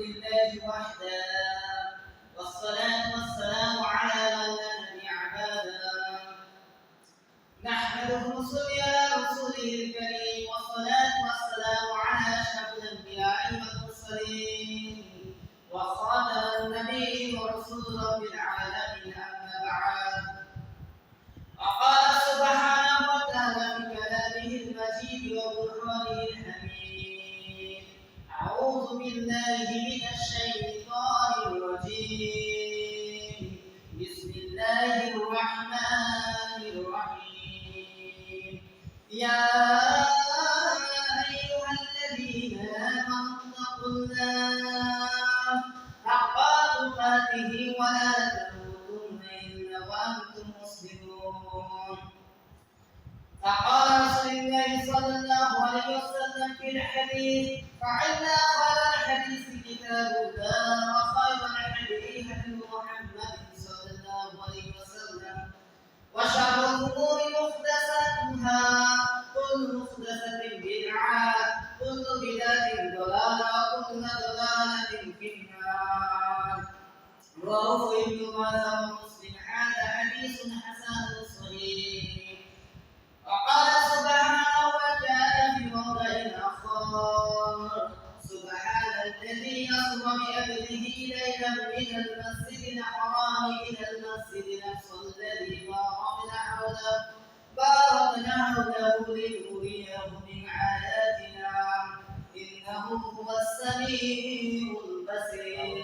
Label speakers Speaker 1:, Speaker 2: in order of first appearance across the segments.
Speaker 1: لله وحده. والصلاة والسلام على من نبي بعده نحمده ونصلي على رسوله الكريم. والصلاة والسلام على أشرف الأنبياء والمرسلين. وخاتم النبيين ورسول رب العالمين أما بعد. وقال سبحانه بالله من الشيطان الرجيم. بسم الله الرحمن الرحيم. يا أيها الذين آمنوا اتقوا الله حق ولا تموتن إلا وأنتم مسلمون. فقال رسول الله صلى الله عليه وسلم في الحديث فعل আশা বন্ধু هو السميع البصير.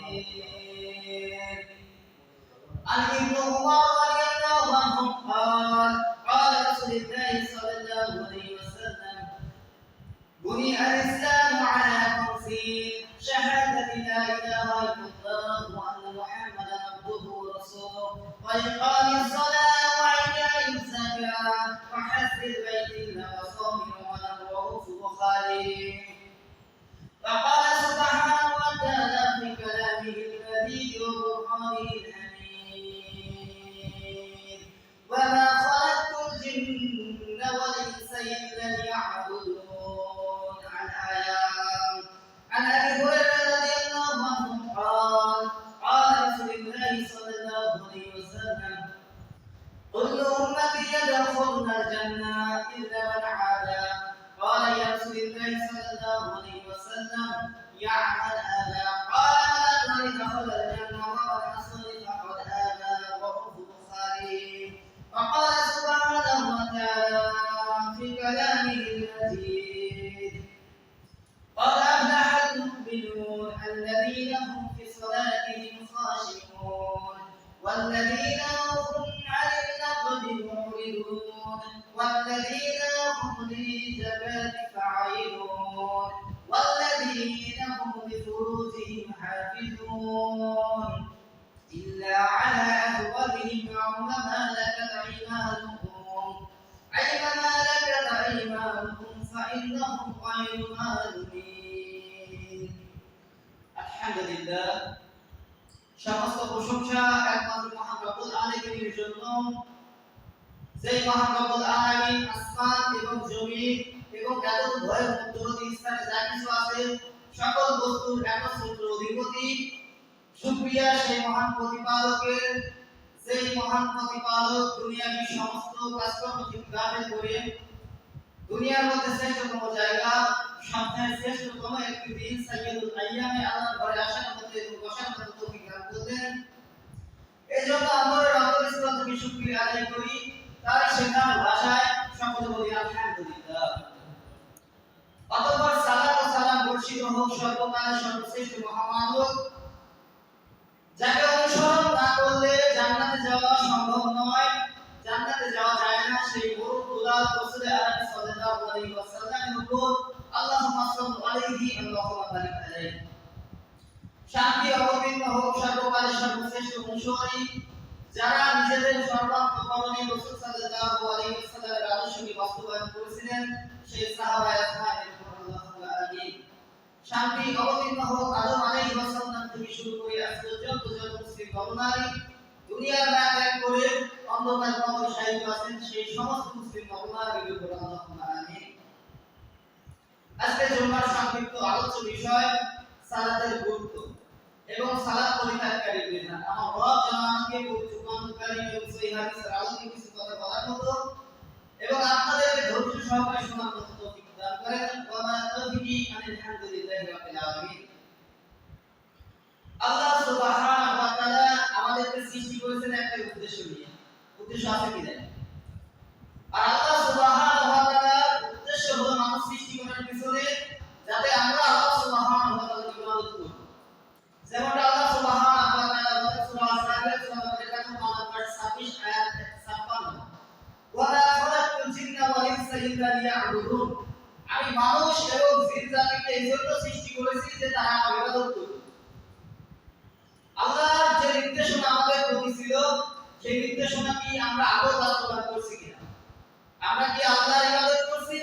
Speaker 1: عن ابن عمر رضي الله عنه قال قال رسول الله صلى الله عليه وسلم بني الإسلام على خمسين شهادة لا إله إلا الله وأن محمدا عبده ورسوله. وإقام الصلاة فقال سبحانه وتعالى في كلامه المجيد وبرهانه الحميد غير مالومين الحمد لله সমস্ত প্রশংসা একমাত্র মহান রব্বুল আলামিনের জন্য সেই মহান রব্বুল আলামিন আসমান এবং জমিন এবং এত ভয়ের মধ্যবর্তী স্থানে যা কিছু আছে সকল বস্তুর একমাত্র অধিপতি শুকরিয়া সেই মহান প্রতিপালকের সেই মহান প্রতিপালক দুনিয়াবি সমস্ত কাজকর্ম ঠিকভাবে করে দুনিয়ার মধ্যে শ্রেষ্ঠতম জায়গা সপ্তাহের শ্রেষ্ঠতম একটি দিন সাইয়্যিদুল আইয়ামে আল্লাহর ঘরে আসার মতো এবং বসার মতো তৌফিক দান করলেন এই জন্য আমরা রব্বুল ইসলাম থেকে শুকরিয়া আদায় করি। তার শেখার ভাষায় সকলে বলি, আলহামদুলিল্লাহ। অতঃপর সালাত ও সালাম বর্ষিত হোক সর্বকালের সর্বশ্রেষ্ঠ মহামানব। যাকে অনুসরণ না করলে জান্নাতে যাওয়া সম্ভব নয়। জান্নাতে যাওয়া যায় না। সেই বড় দুলাল রাসূল আরবি সাল্লাল্লাহু আলাইহি ওয়াসাল্লামের উপর আলাইহি আল্লাহুম্মা বারিক শান্তি অবতীর্ণ হোক, সর্বকালের সর্বশ্রেষ্ঠ অনুসরী, যারা নিজেদের সর্বাত্মকরণে রাসূল সাল্লাল্লাহু আলাইহি ওয়াসাল্লামের আদর্শকে বাস্তবায়ন করেছিলেন, সেই সাহাবা আমিন শান্তি অবতীর্ণ হোক, আদম আলাইহিস সালাম থেকে শুরু করে আজ পর্যন্ত যত মুসলিম নরনারী দুনিয়ার ত্যাগ করে অন্ধকার কবর সাহিত্য আছেন, সেই সমস্ত মুসলিম নরনারীর উপর আমিন আজকে জুমার সংক্ষিপ্ত আলোচ্য বিষয় সালাতের গুরুত্ব এবং সালাত পরিত্যাগকারী বিধান। আমার রব যেন আমাকে এবং সেই হাদিসের আলোকে কিছু কথা বলার মতো এবং আপনাদেরকে ধৈর্য সহকারে শোনার মতো তৌফিক দান করেন। ওয়া তৌফিকি আলহামদুলিল্লাহি রাব্বিল আলামিন। আল্লাহ সুবহানাহু ওয়া তাআলা আমাদেরকে সৃষ্টি করেছেন একটা উদ্দেশ্য নিয়ে। উদ্দেশ্য আছে কি জানেন? আর আল্লাহ সুবহানাহু আমি মানুষ এবং জিন জাতিকে এই জন্য সৃষ্টি করেছি যে তারা আমার ইবাদত করবে আল্লাহর যে নির্দেশনা আমাদের প্রতি ছিল, সেই নির্দেশনা কি আমরা আদৌ বাস্তবায়ন করছি কিনা? আমরা কি আল্লাহর ইবাদত করছি?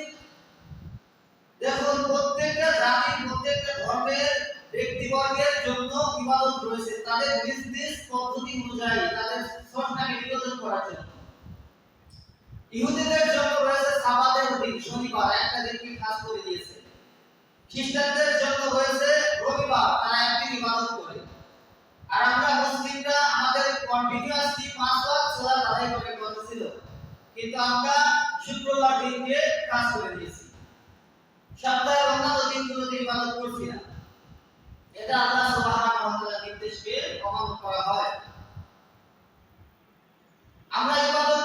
Speaker 1: দেখুন, প্রত্যেকটা জাতি, প্রত্যেকটা ধর্মের ব্যক্তিবর্গের জন্য ইবাদত রয়েছে। তাদের নিজ পদ্ধতি অনুযায়ী তাদের স্রষ্টাকে নিবেদন করার জন্য। ইহুদিদের জন্য রয়েছে সাবাতের দিন, শনিবার। একটা খাস করে দিয়েছে? খ্রিস্টানদের জন্য রয়েছে রবিবার, তারা একদিন ইবাদত করে। আর আমরা মুসলিমরা আমাদের কন্টিনিউয়াসলি পাঁচ আদায় কথা ছিল। কিন্তু আমরা শুক্রবার দিনকে করে দিয়েছি। অন্যান্য ইবাদত করছি না। এটা আল্লাহ নির্দেশকে অমান্য করা হয়। আমরা ইবাদত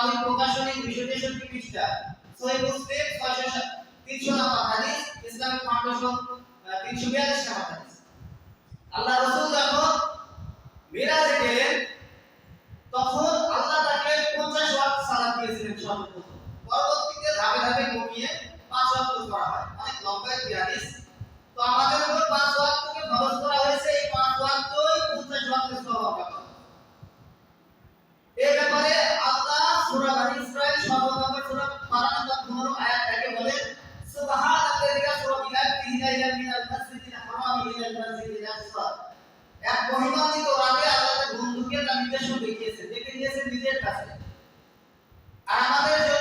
Speaker 1: 359 তাওহীদ প্রকাশনী 263 পৃষ্ঠা সহিহ মুসলিম 300 নম্বর হাদিস ইসলামিক ফাউন্ডেশন 342 নম্বর হাদিস। আল্লাহ রাসূল যখন মিরাজে গেলেন, তখন আল্লাহ তাকে 50 ওয়াক্ত সালাত দিয়েছিলেন সর্বপ্রথম। পরবর্তীতে ধাপে ধাপে কমিয়ে 5 ওয়াক্ত করা হয়। অনেক লম্বা একটি তো আমাদের উপর পাঁচ ওয়াক্তকে ফরজ করা হয়েছে, এই 5 ওয়াক্তই 50 ওয়াক্তের সওয়াব পাবো এই ব্যাপারে সূরা বনি সর্বপ্রথম সূরা 12 নম্বর 15 আয়াত থেকে লাইলান মিনাল মাসজিদিল হারাম মাসজিদিল আকসা। এক আল্লাহ বন্ধুকে তার দেখিয়েছে দেখে দিয়েছে নিজের কাছে। আর আমাদের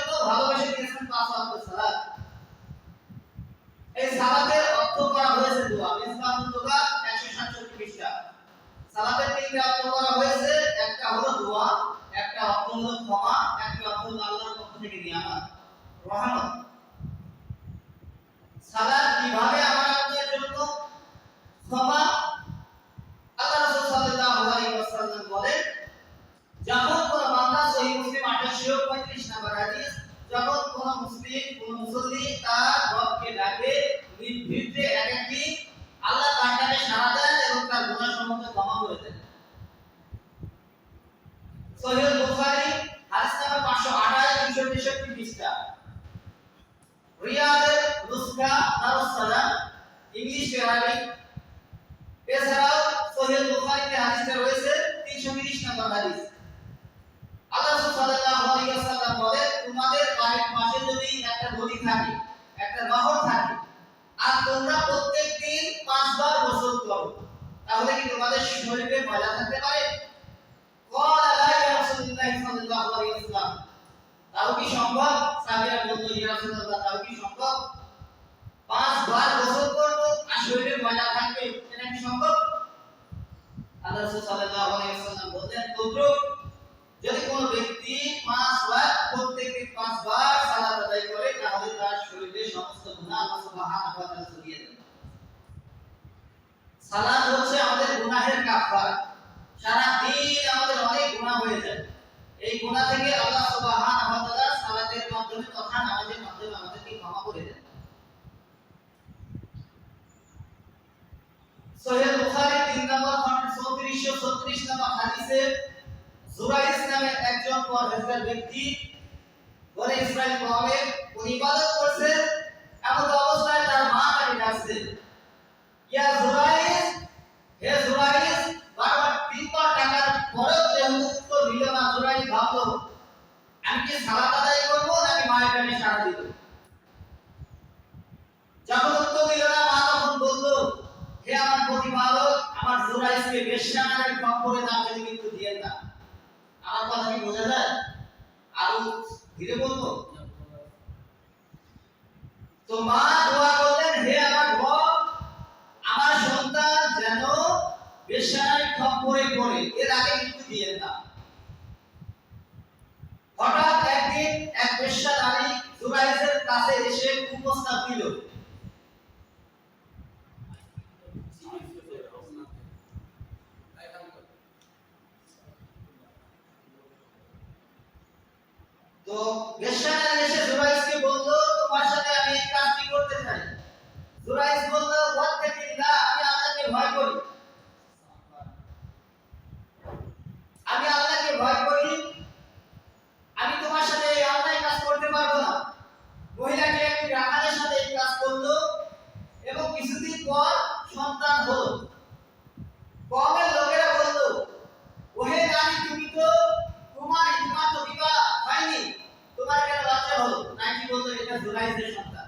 Speaker 1: রহমত সালাত কীভাবে আমার আপনার জন্য ক্ষমা আল্লাহ রাসূল সাল্লাল্লাহু আলাইহি ওয়াসাল্লাম বলেন যখন কোন বান্দা সহিহ মুসলিম 1835 নম্বর হাদিস যখন কোন মুসলিম কোন মুসল্লি তার রবকে ডাকে নির্ভীতে একাকী আল্লাহ তার ডাকে সাড়া দেন এবং তার গুনাহ সম্বন্ধে ক্ষমা করে দেন সহিহ বুখারী হাদিস নাম্বার 528 263 পৃষ্ঠা রিয়াদের নুসখা দারুস সালাম ইংলিশ অ্যারাবিক এছাড়াও সহিহ বুখারীতে হাদিসে রয়েছে 330 নম্বর হাদিস আল্লাহ রাসূল সাল্লাল্লাহু আলাইহি ওয়াসাল্লাম বলেন তোমাদের বাড়ির পাশে যদি একটা নদী থাকে, একটা নহর থাকে। আর তোমরা প্রত্যেক দিন পাঁচবার গোসল করো। তাহলে কি তোমাদের শরীরে ময়লা থাকতে পারে? থাকবে সম্ভব? আল্লাহ তোমরা যদি কোনো ব্যক্তি পাঁচবার প্রত্যেকদিন পাঁচবার সালাত আদায় করে, তাহলে তার শরীরে সমস্ত গুনাহ আল্লাহ সুবহানাহু ওয়া তাআলা সরিয়ে দেন। সালাত হচ্ছে আমাদের গুনাহের কাফারা সারা দিন আমাদের অনেক গুনাহ হয়ে যায়। এই গুনাহ থেকে আল্লাহ সুবহানাহু ওয়া তাআলা সালাতের মাধ্যমে তথা নামাজের মাধ্যমে আমাদেরকে ক্ষমা করে দেন। সহিহ বুখারী 3 নম্বর খণ্ড 3436 নম্বর হাদিসে জুরাইস নামে একজন পরহেজগার ব্যক্তি বলে ইসরায়েল কওমে উনি ইবাদত করছে এমন অবস্থায় তার মা তাকে ডাকছে ইয়া জুরাইস হে জুরাইস বারবার তিনবার টাকার পরেও যেহেতু উত্তর দিল না জুরাইস ভাবলো আমি কি সালাত আদায় করব নাকি মায়ের কানে সাড়া দিব যখন উত্তর দিল না মা তখন বলল হে আমার প্রতিপালক আমার জুরাইসকে বেশ্যানারের খপ্পরে না পেলে কিন্তু দিয়ে না আমার কথা কি বোঝা যায় আরও ধীরে বলব তো মা দোয়া করলেন হে আমার রব আমার সন্তান যেন বেশ্যানার খপ্পরে পড়ে এর আগে কিন্তু দিয়ে না হঠাৎ একদিন এক বেশ্যা নারী জুরাইসের কাছে এসে কুপ্রস্তাব দিল। তো এসে জুরাইসকে বলল, তোমার সাথে আমি এই কাজটি করতে চাই। জুরাইস বলল ওয়াত্তাকিল্লাহ আমি আল্লাহকে ভয় করি। আমি আল্লাহকে ভয় করি। আমি তোমার সাথে এই অন্যায় কাজ করতে পারব না মহিলাটি একটি রাখালের সাথে এই কাজ করল এবং কিছুদিন পর সন্তান হলো কমের লোকেরা বলল ওহে নারী তুমি তো তোমার তোমার তো বিবাহ হয়নি তোমার কেন বাচ্চা হলো নাকি বলতো এটা জুলাইসের সন্তান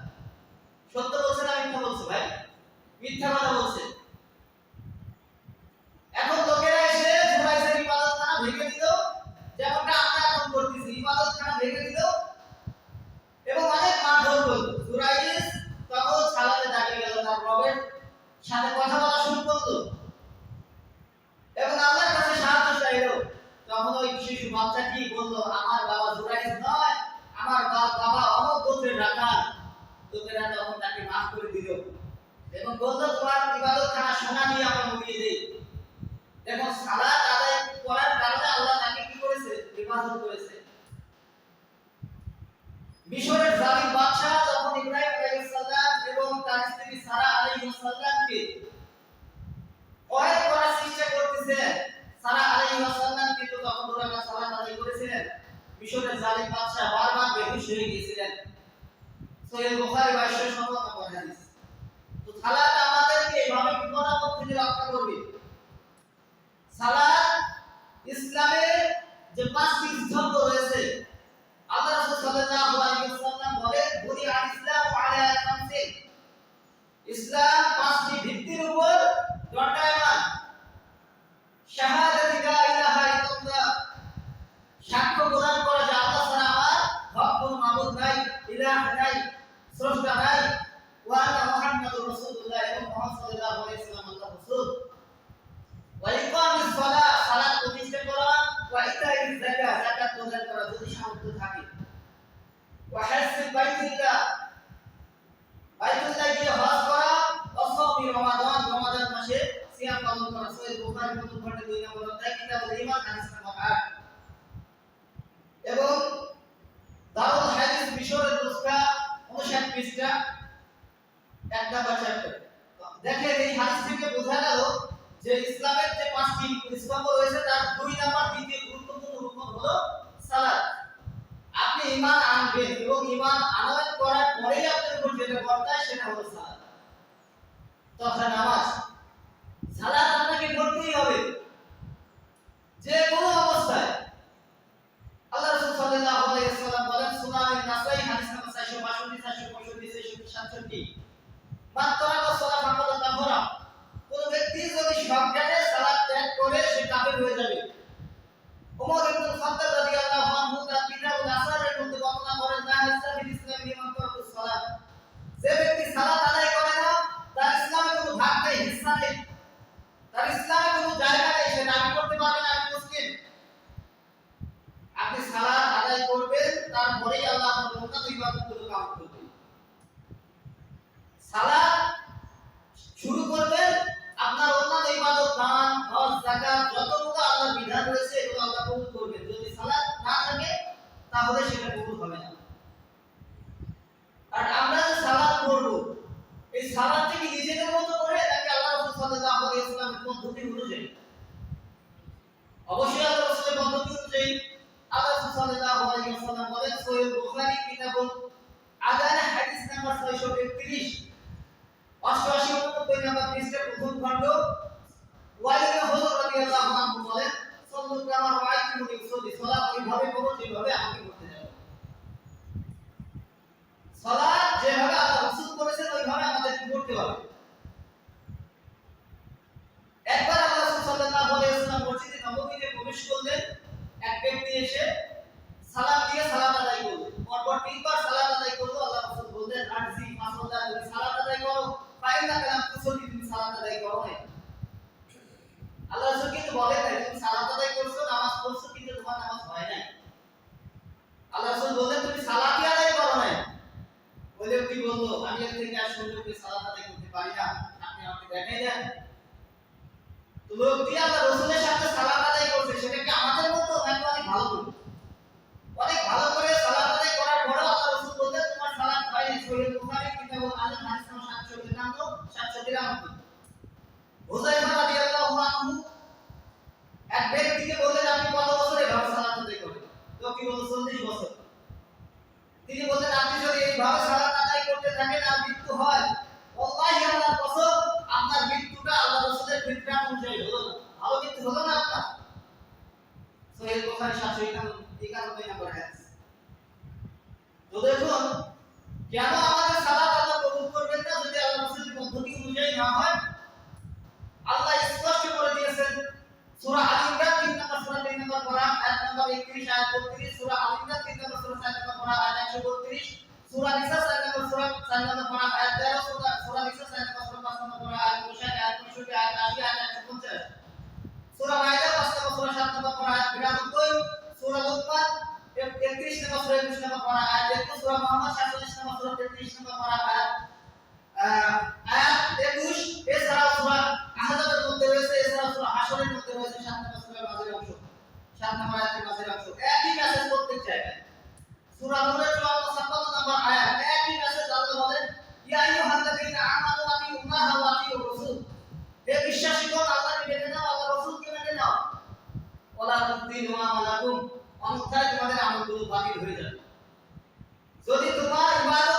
Speaker 1: সত্য বলছে না মিথ্যা বলছে ভাই মিথ্যা কথা বলছে এখন লোকেরা এসে জুলাইসের ইবাদতখানা ভেঙে দিল যেমনটা আমরা এখন করতেছি ইবাদতখানা ভেঙে দিল এবং অনেক মারধর করল জুলাইস তখন সালাতে ডাকে গেল তার রবের সাথে কথা বলা শুরু করল। এবং আল্লাহর কাছে সাহায্য চাইলো। তখন ওই শিশু বাচ্চাটি বলল? আমার বাবা জুরাইস নয়, আমার বাবা অমক গোত্রের রাখাল লোকেরা তখন তাকে মাফ করে দিল। এবং বলল, তোমার ইবাদত খানা সোনা দিয়ে আমরা মুড়িয়ে দেই দেখো সালাত আদায় করার কারণে আল্লাহ তাকে কি করেছে? ইবাদত করেছে। মিশরের জালিম বাদশা যখন ইব্রাহিম এবং তার স্ত্রী সারা আলাইহিস সালামকে কয়েক করার চেষ্টা করতেছিলেন সারা আলাইহিস সালাম কিন্তু তখন ওরা সালাত আদায় করেছিলেন। মিশরের জালিম বাদশা বারবার বেহুশ হয়ে গিয়েছিলেন। সহিহ বুখারী 22 নম্বর হাদিস। তো সালাত আমাদেরকে এইভাবে বিপদাপদ থেকে রক্ষা করবে। সালাত ইসলামের যে পাঁচটি স্তম্ভ রয়েছে, আল্লাহ রাসূল সাল্লাল্লাহু আলাইহি ইসলাম পাঁচটি ভিত্তির উপর দণ্ডায়মান। শাহাদাতি লা ইলাহা ইল্লাল্লাহ সাক্ষ্য প্রদান করা যে আল্লাহ ছাড়া আমার হক কোনো মাবুদ নাই ইলাহ নাই স্রষ্টা নাই ওয়া আন্না মুহাম্মাদুর রাসূলুল্লাহ এবং মুহাম্মদ সাল্লাল্লাহু আলাইহি ওয়াসাল্লাম আল্লাহর রাসূল ওয়া ইকামিস সালাহ সালাত প্রতিষ্ঠা করা ওয়া ইতাইজ যাকাত যাকাত প্রদান করা যদি সামর্থ্য থাকে ওয়া হাসিল বাইতুল্লাহ বাইতুল্লাহ গিয়ে হজ করা অসমি রমাদান রমাদান মাসে সিয়াম পালন করা সহিহ বুখারী প্রথম খণ্ডে 2 নম্বর অধ্যায় কিতাবুল ঈমান হাদিস নম্বর 8 এবং দারুল হাদিস মিশরের নুসখা 59 পৃষ্ঠা এক নাম্বার চ্যাপ্টার দেখেন, এই হাদিস থেকে বোঝা গেল যে ইসলামের যে পাঁচটি স্তম্ভ রয়েছে, তার দুই নাম্বার, দ্বিতীয় গুরুত্বপূর্ণ রুকন হলো সালাত আপনি ঈমান আনবেন এবং ঈমান আনয়ন করার পরেই আপনার উপর যেটা বর্তায়, সেটা হলো সালাত তথা নামাজ। সালাত আপনাকে পড়তেই হবে। যে কোনো অবস্থায়। আল্লাহ রাসূল সাল্লাল্লাহু আলাইহি ওয়াসাল্লাম বলেন সুনান নাসাই হাদিস নাম্বার 462 465 467 মান টাকা সালাত ফাকাদ কাফারা কোন ব্যক্তি যদি সব অন্যান্য তাহলে সেটা কবুল হবে না আর আমরা যে সালাত করব এই সালাত থেকে নিজেদের মতো করে নাকি আল্লাহ রাসূল সাল্লাল্লাহু আলাইহি ওয়াসাল্লামের পদ্ধতি অনুযায়ী অবশ্যই আল্লাহ রাসূলের পদ্ধতি অনুযায়ী আল্লাহ রাসূল সাল্লাল্লাহু আলাইহি ওয়াসাল্লাম বলেন সহিহ বুখারী কিতাবুল আযান হাদিস নাম্বার 631 অষ্টআশি উননব্বই নাম্বার পৃষ্ঠা প্রথম খণ্ড ওয়ালিদ হযরত রাদিয়াল্লাহু আনহু বলেন সাল্লাল্লাহু আলাইহি ওয়াসাল্লাম সালাত ওইভাবে করো যেভাবে আমি করতে যাব সালাত যেভাবে আল্লাহ রাসূল করেছেন ওইভাবে আমাদের করতে হবে একবার আল্লাহ রাসূল সাল্লাল্লাহু আলাইহি ওয়াসাল্লাম মসজিদে নববীতে প্রবেশ করলেন এক ব্যক্তি এসে সালাম দিয়ে সালাত আদায় করল পরপর তিনবার সালাত আদায় করল আল্লাহ রাসূল বললেন আরজি মাসুদা তুমি সালাত আদায় করো ফাইনা কালাম কুসলি তুমি সালাত আদায় করো না আল্লাহ রাসূল কিন্তু বলেন না তুমি সালাত আদায় করছ নামাজ পড়ছো কিন্তু তোমার নামাজ হয় নাই আল্লাহ রাসূল বললেন তুমি সালাতই আদায় করো না ওই ব্যক্তি বলল আমি এর থেকে আর সুন্দরকে সালাত আদায় করতে পারি না আপনি আমাকে দেখাই দেন তো লোকটি আল্লাহ রসুলের সাথে সালাত আদায় করছে, সেটা কি আমাদের মতো নাকি অনেক ভালো করে? অনেক ভালো করে সালাত আদায় করার পরেও আল্লাহ রসুল বললেন তোমার সালাত হয়নি সহিহ বুখারী কিতাবুল আযান হাদিস নম্বর 793 793 হুযায়ফা রাদিয়াল্লাহু আনহু এক ব্যক্তিকে বললেন, আপনি কত বছর এভাবে সালাত আদায় করেন? লোকটি বলল 40 বছর। তিনি বললেন, আপনি যদি এইভাবে সালাত আদায় করতে থাকেন আর মৃত্যু হয়, ওয়াল্লাহি আল্লাহর কসম আপনার মৃত্যুটা আল্লাহ রাসূলের ফিতরা অনুযায়ী হলো না। ভালো মৃত্যু হলো না আপনার? সহিহ বুখারী 791 নম্বর হাদিস। তো দেখুন, কেন আমাদের সালাত আল্লাহ কবুল করবেন না যদি আল্লাহ রাসূলের পদ্ধতি অনুযায়ী না হয়? আল্লাহ স্পষ্ট করে দিয়েছেন, সূরা আল ইমরান 3 নম্বর, সূরা 3 নম্বর পড়া আয়াত নম্বর 31 আয়াত 32 সূরা আল ইমরান 3 নম্বর, সূরা 4 নম্বর পড়া, আয়াত 132 সূরা নিসা 4 নম্বর সূরা 4 নম্বর পড়া আয়াত 13 সূরা সূরা নিসা 4 নম্বর সূরা 5 নম্বর পড়া আয়াত 59 আয়াত 65 আয়াত 80 আয়াত 150 সূরা মাইদা 5 নম্বর সূরা 7 নম্বর আয়াত 92 সূরা লুকমান 31 নম্বর সূরা 21 নম্বর আয়াত 21 সূরা মুহাম্মদ 47 নম্বর সূরা 33 নম্বর আয়াত আয়াত 21 এছাড়াও সূরা আহজাবের মধ্যে রয়েছে এছাড়াও সূরা হাশরের মধ্যে রয়েছে 7 নম্বর সূরার মাঝের অংশ 7 নম্বর আয়াতের মাঝের অংশ একই মেসেজ প্রত্যেক জায়গায় সূরা নূরের তুবদিলু আমালাকুম। অন্যথায় তোমাদের আমলগুলো বাতিল হয়ে যাবে। যদি তোমার ইবাদত